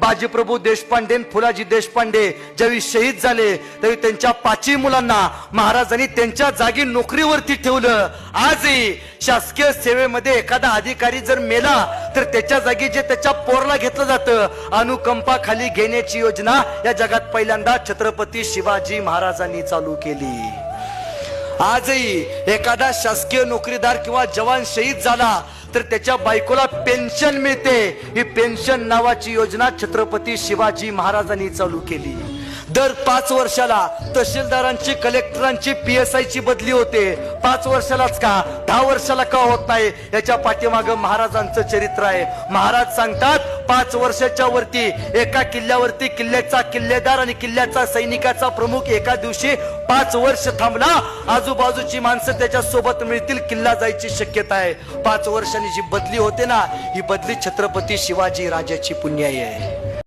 बाजीप्रभू देशपांडे आणि फुलाजी देशपांडे ज्यावेळी शहीद झाले तरी त्यांच्या पाचही मुलांना महाराजांनी त्यांच्या जागी नोकरीवरती ठेवलं. आजही शासकीय सेवेमध्ये एखादा अधिकारी जर मेला तर त्याच्या जागी जे त्याच्या पोरला घेतलं जातं. अनुकंपा खाली घेण्याची योजना या जगात पहिल्यांदा छत्रपती शिवाजी महाराजांनी चालू केली. आजही एखादा शासकीय नोकरीदार किंवा जवान शहीद झाला तर त्याच्या बायकोला पेन्शन मिळते. ही पेन्शन नावाची योजना छत्रपती शिवाजी महाराजांनी चालू केली. दर पाच वर्षाला तहसीलदारांची कलेक्टरांची पी एस ची बदली होते. पाच वर्षालाच का? दहा वर्षाला का होत नाही? याच्या पाठीमाग महाराजांचं चरित्र आहे. महाराज सांगतात पाच वर्षाच्या वरती एका किल्ल्यावरती किल्ल्याचा किल्लेदार आणि किल्ल्याचा सैनिकाचा प्रमुख एका दिवशी पाच वर्ष थांबला आजूबाजूची माणसं त्याच्या सोबत मिळतील किल्ला जायची शक्यता आहे. पाच वर्षांनी जी बदली होते ना ही बदली छत्रपती शिवाजी राजाची पुण्याई आहे.